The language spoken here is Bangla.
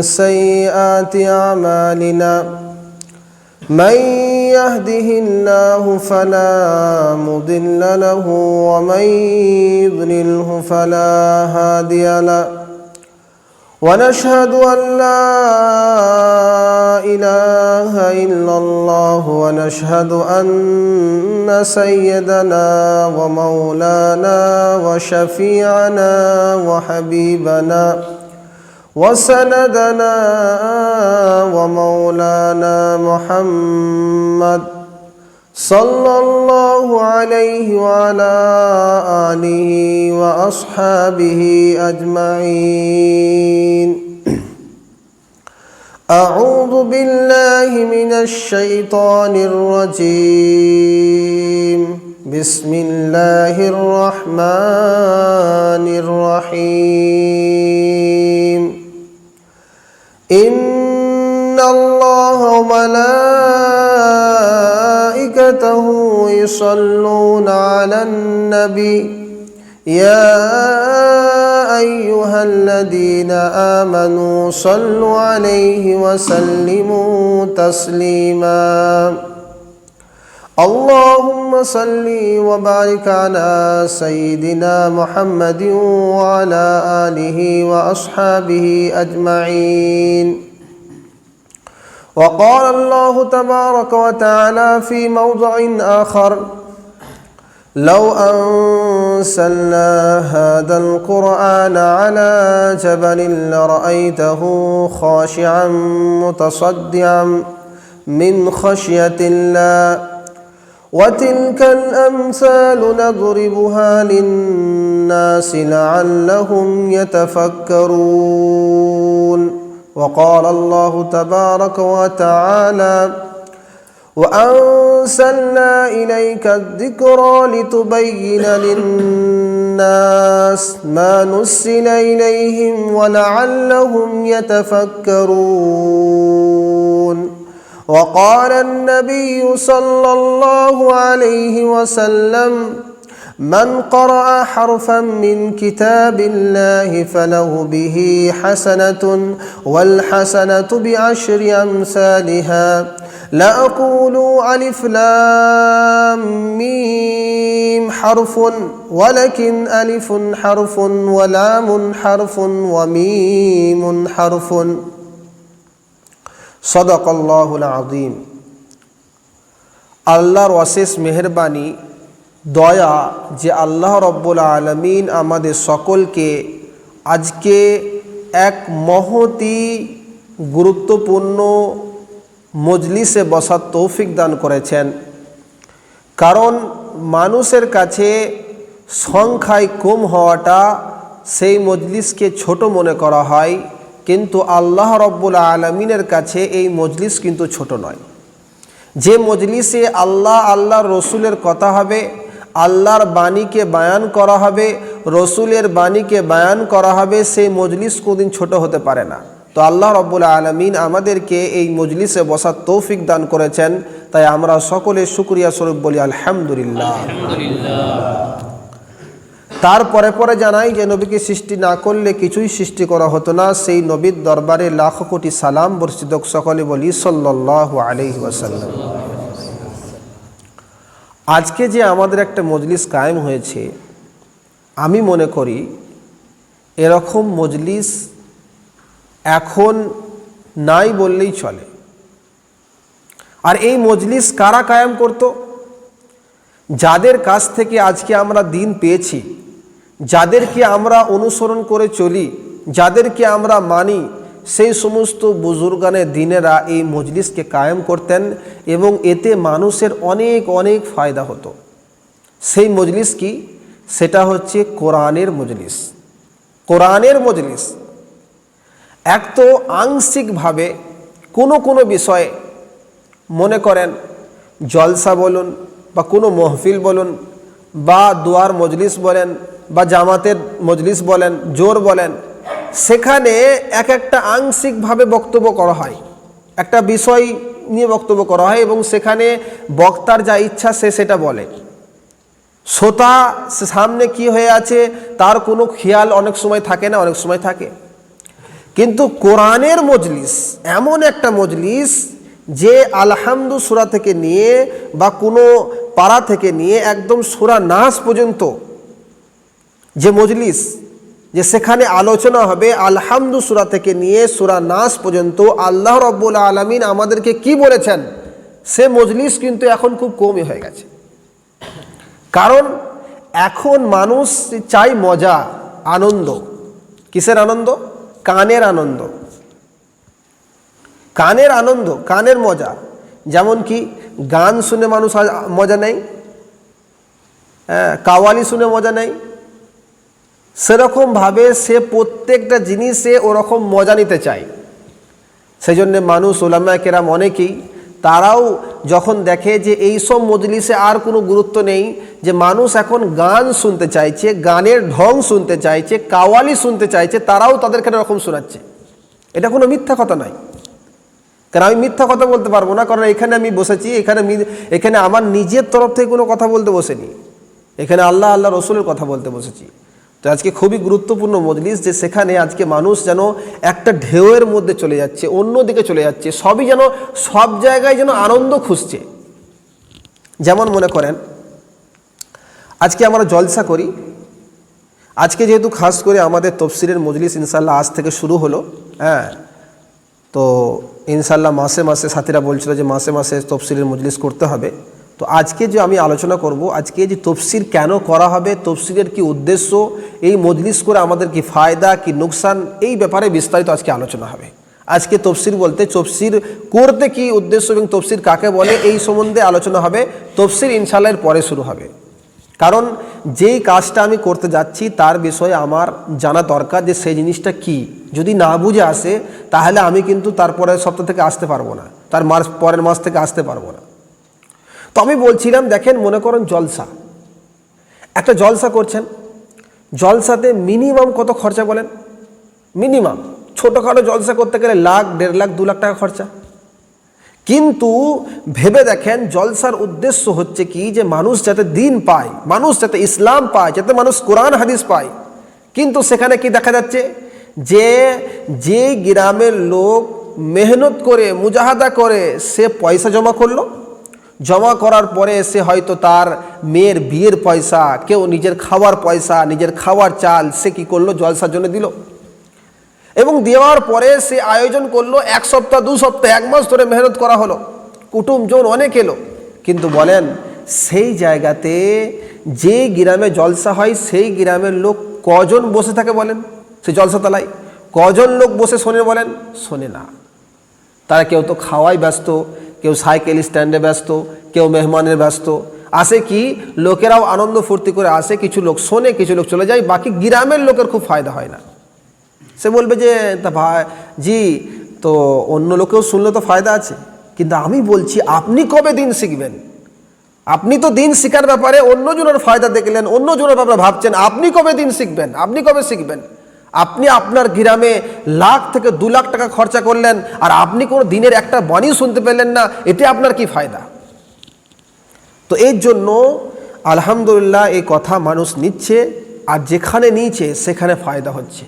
سيئات أعمالنا. من يهده الله فلا مضل له ومن يضلله فلا هادي له. ونشهد أن لا إله إلا الله ونشهد أن سيدنا ومولانا وشفيعنا وحبيبنا وسندنا ومولانا محمد صلى الله عليه وعلى آله وأصحابه أجمعين. أعوذ بالله من الشيطان الرجيم. بسم الله الرحمن الرحيم إن الله وملائكته يصلون على النبي. يا أيها الذين آمنوا صلوا عليه وسلموا تسليما. اللهم صل وبارك على سيدنا محمد وعلى آله وأصحابه أجمعين. وقال الله تبارك وتعالى في موضع آخر لو أنزلنا هذا القرآن على جبل لرأيته خاشعا متصدعا من خشية الله وتلك الأمثال نضربها للناس لعلهم يتفكرون. وقال الله تبارك وتعالى وأنزلنا إليك الذكرى لتبين للناس ما نزل إليهم ولعلهم يتفكرون. وقال النبي صلى الله عليه وسلم من قرأ حرفا من كتاب الله فله به حسنة والحسنة بعشر أمثالها لا أقول ألف لام ميم حرف ولكن ألف حرف ولام حرف وميم حرف صدق الله العظيم আল্লাহর অশেষ মেহরবানি দয়া যে আল্লাহ রব্বুল আলমিন আমাদের সকলকে আজকে এক মহতি গুরুত্বপূর্ণ মজলিসে বসার তৌফিক দান করেছেন। কারণ মানুষের কাছে সংখ্যায় কম হওয়াটা সেই মজলিসকে ছোট মনে করা হয়, কিন্তু আল্লাহ রব্বুল আলমিনের কাছে এই মজলিস কিন্তু ছোট নয়। যে মজলিসে আল্লাহ আল্লাহ রসুলের কথা হবে আল্লাহর বাণীকে বায়ান করা হবে, রসুলের বাণীকে বায়ান করা হবে সেই মজলিস কোনদিন ছোট হতে পারে না। তো আল্লাহ রব্বুল আলমিন আমাদেরকে এই মজলিসে বসার তৌফিক দান করেছেন। তাই আমরা সকলে শুক্রিয়া স্বরূপ বলি, আলহামদুলিল্লাহ। তারপরে পরে জানাই যে, নবীকে সৃষ্টি না করলে কিছুই সৃষ্টি করা হতো না। সেই নবীর দরবারে লাখ কোটি সালাম বর্ষিত সকলে বলি সাল্লাহ আলহি ওয়াসাল্লাম। আজকে যে আমাদের একটা মজলিস কায়েম হয়েছে, আমি মনে করি এরকম মজলিস এখন নাই বললেই চলে। আর এই মজলিস কারা কায়েম করত? যাদের কাছ থেকে আজকে আমরা দিন পেয়েছি, যাদেরকে আমরা অনুসরণ করে চলি, যাদেরকে আমরা মানি সেই সমস্ত বুজুর্গানের দিনেরা এই মজলিসকে কায়েম করতেন এবং এতে মানুষের অনেক অনেক ফায়দা হতো। সেই মজলিস কি? সেটা হচ্ছে কোরআনের মজলিস। কোরআনের মজলিস এক তো আংশিকভাবে কোনো কোনো বিষয়ে মনে করেন জলসা বলুন বা কোনো মহফিল বলুন বা দুয়ার মজলিস বলেন বা জামাতের মজলিস বলেন, জোর বলেন সেখানে এক একটা আংশিকভাবে বক্তব্য করা হয়। একটা বিষয় নিয়ে বক্তব্য করা হয় এবং সেখানে বক্তার যা ইচ্ছা সে সেটা বলে। শ্রোতা সামনে কি হয়ে আছে তার কোনো খেয়াল অনেক সময় থাকে না, অনেক সময় থাকে। কিন্তু কোরআনের মজলিস এমন একটা মজলিস যে আলহামদু সুরা থেকে নিয়ে বা কোনো পাড়া থেকে নিয়ে একদম সুরা নাস পর্যন্ত যে মজলিস যে সেখানে আলোচনা হবে, আলহামদু সুরা থেকে নিয়ে সুরা নাস পর্যন্ত আল্লাহ রব্বুল আলমিন আমাদেরকে কি বলেছেন? সে মজলিস কিন্তু এখন খুব কমই হয়ে গেছে। কারণ এখন মানুষ চাই মজা, আনন্দ। কিসের আনন্দ? কানের আনন্দ। কানের আনন্দ, কানের মজা। যেমন কি, গান শুনে মানুষ মজা নেই হ্যাঁ কাওয়ালি শুনে মজা নেই সেরকমভাবে সে প্রত্যেকটা জিনিসে ওরকম মজা নিতে চায়। সেই জন্যে মানুষ ওলামা কেরাম অনেকেই, তারাও যখন দেখে যে এই সব মজলিসে আর কোনো গুরুত্ব নেই, যে মানুষ এখন গান শুনতে চাইছে, গানের ঢং শুনতে চাইছে, কাওয়ালি শুনতে চাইছে, তারাও তাদেরকে এরকম শোনাচ্ছে। এটা কোনো মিথ্যা কথা নয়। কারণ আমি মিথ্যা কথা বলতে পারব না? কারণ এখানে আমি বসেছি, এখানে এখানে আমার নিজের তরফ থেকে কোনো কথা বলতে বসেনি। এখানে আল্লাহ আল্লাহ, রসুলের কথা বলতে বসেছি। তো আজকে খুবই গুরুত্বপূর্ণ মজলিস যে সেখানে আজকে মানুষ যেন একটা ঢেউয়ের মধ্যে চলে যাচ্ছে অন্য দিকে চলে যাচ্ছে, সবই যেন সব জায়গায় যেন আনন্দ খুঁজছে। যেমন মনে করেন, আজকে আমরা জলসা করি। আজকে যেহেতু খাস করে আমাদের তফসিরের মজলিস ইনশাল্লাহ আজ থেকে শুরু হলো হ্যাঁ। তো ইনশাল্লাহ মাসে মাসে সাথীরা বলছিল যে মাসে মাসে তফসিলের মজলিস করতে হবে। তো আজকে যে আমি আলোচনা করব, আজকে যে তফসির কেন করা হবে, তফসিরের কি উদ্দেশ্য, এই মজলিস করে আমাদের কি ফায়দা, কি নোকসান, এই ব্যাপারে বিস্তারিত আজকে আলোচনা হবে। আজকে তফসির বলতে তফসির করতে কি উদ্দেশ্য এবং তফসির কাকে বলে, এই সম্বন্ধে আলোচনা হবে। তফসির ইনশাল্লাহের পরে শুরু হবে। কারণ যেই কাজটা আমি করতে যাচ্ছি, তার বিষয়ে আমার জানা দরকার যে সেই জিনিসটা কি। যদি না বুঝে আসে, তাহলে আমি কিন্তু তারপরের সপ্তাহ থেকে আসতে পারব না। তার মাস, পরের মাস থেকে আসতে পারব না। তো আমি বলছিলাম, দেখেন, মনে করেন জলসা। একটা জলসা করছেন, জলসাতে মিনিমাম কত খরচা বলেন? মিনিমাম ছোটোখাটো জলসা করতে গেলে লাখ, দেড় লাখ, দু লাখ টাকা খরচা। কিন্তু ভেবে দেখেন, জলসার উদ্দেশ্য হচ্ছে কি? যে মানুষ যাতে দিন পায়, মানুষ যাতে ইসলাম পায়, যাতে মানুষ কোরআন, হাদিস পায়। কিন্তু সেখানে কি দেখা যাচ্ছে? যে যে গ্রামের লোক মেহনত করে, মুজাহাদা করে, সে পয়সা জমা করল। জমা করার পরে সে হয়তো তার মেয়ের বিয়ের পয়সা, কেউ নিজের খাওয়ার পয়সা, নিজের খাওয়ার চাল, সে কি করল? জলসার জন্য দিল। এবং দেওয়ার পরে সে আয়োজন করল, এক সপ্তাহ, দু সপ্তাহ, এক মাস ধরে মেহনত করা হলো। কুটুম জন অনেক এলো, কিন্তু বলেন, সেই জায়গাতে যে গ্রামে জলসা হয়, সেই গ্রামের লোক কজন বসে থাকে বলেন? সে জলসা তলায় কজন লোক বসে শোনে বলেন? শোনে না। তারা কেউ তো খাওয়াই ব্যস্ত কেউ সাইকেল স্ট্যান্ডে ব্যস্ত, কেউ মেহমানের ব্যস্ত। আসে কি? লোকেরাও আনন্দ ফুর্তি করে আসে, কিছু লোক শোনে, কিছু লোক চলে যায়, বাকি গ্রামের লোকের খুব ফায়দা হয় না। সে বলবে যে, তা ভাই, জি, তো অন্য লোকেও শুনলে তো ফায়দা আছে। কিন্তু আমি বলছি, আপনি কবে দিন শিখবেন? আপনি তো দিন শেখার ব্যাপারে অন্যজনের ফায়দা দেখলেন অন্যজনের ব্যাপারে ভাবছেন, আপনি কবে দিন শিখবেন? আপনি কবে শিখবেন? আপনি আপনার গ্রামে লাখ থেকে দু লাখ টাকা খরচা করলেন আর আপনি কোনো দিনের একটা বাণী শুনতে পেলেন না, এতে আপনার কি ফায়দা? তো এর জন্য আলহামদুলিল্লাহ এই কথা মানুষ নিচ্ছে, আর যেখানে নিয়েছে সেখানে ফায়দা হচ্ছে।